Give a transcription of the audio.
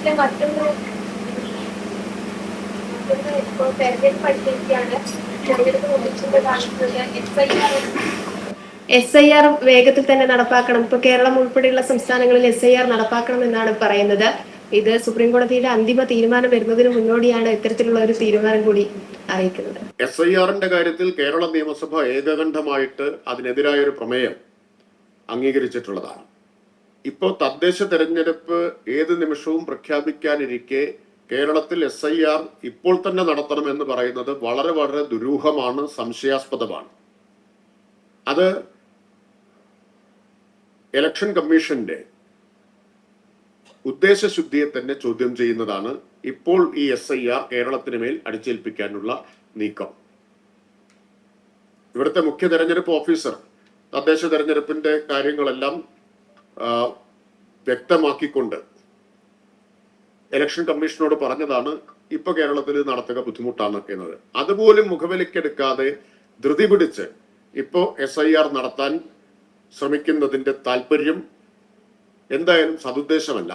കേരളത്തിലെ മറ്റൊന്ന് മറ്റൊന്ന് ഇപ്പോൾ തെരഞ്ഞെടുപ്പ് അടുത്തിരിക്കുകയാണ് തെരഞ്ഞെടുപ്പ് കമ്മീഷന്റെ കാണിക്കുന്നത് S I R S I R വേഗത്തിൽ തന്നെ നടപ്പാക്കണം. ഇപ്പൊ കേരളം ഉൾപ്പെടെയുള്ള സംസ്ഥാനങ്ങളിൽ എസ് ഐ ആർ നടപ്പാക്കണം എന്നാണ് പറയുന്നത്. ഇത് സുപ്രീം കോടതിയുടെ അന്തിമ തീരുമാനം വരുന്നതിന് മുന്നോടിയാണ് ഇത്തരത്തിലുള്ള ഒരു തീരുമാനം കൂടി അറിയിക്കുന്നത്. എസ് ഐ ആറിന്റെ കാര്യത്തിൽ കേരള നിയമസഭ ഏകകണ്ഠമായിട്ട് അതിനെതിരായ ഒരു പ്രമേയം അംഗീകരിച്ചിട്ടുള്ളതാണ്. ഇപ്പോൾ തദ്ദേശ തെരഞ്ഞെടുപ്പ് ഏത് നിമിഷവും പ്രഖ്യാപിക്കാനിരിക്കെ കേരളത്തിൽ എസ് ഐ ആർ ഇപ്പോൾ തന്നെ നടത്തണമെന്ന് പറയുന്നത് വളരെ വളരെ ദുരൂഹമാണ് സംശയാസ്പദമാണ്. അത് ഇലക്ഷൻ കമ്മീഷന്റെ ഉദ്ദേശശുദ്ധിയെ തന്നെ ചോദ്യം ചെയ്യുന്നതാണ് ഇപ്പോൾ ഈ എസ് ഐ ആർ കേരളത്തിന് മേൽ അടിച്ചേൽപ്പിക്കാനുള്ള നീക്കം. ഇവിടുത്തെ മുഖ്യ തെരഞ്ഞെടുപ്പ് ഓഫീസർ തദ്ദേശ തെരഞ്ഞെടുപ്പിന്റെ കാര്യങ്ങളെല്ലാം വ്യക്തമാക്കിക്കൊണ്ട് ഇലക്ഷൻ കമ്മീഷനോട് പറഞ്ഞതാണ് ഇപ്പൊ കേരളത്തിൽ നടത്തുക ബുദ്ധിമുട്ടാണ് എന്നത്. അതുപോലും മുഖവിലക്കെടുക്കാതെ ധൃതി പിടിച്ച് ഇപ്പോ എസ് ഐ ആർ നടത്താൻ ശ്രമിക്കുന്നതിന്റെ താല്പര്യം എന്തായാലും സതുദ്ദേശമല്ല.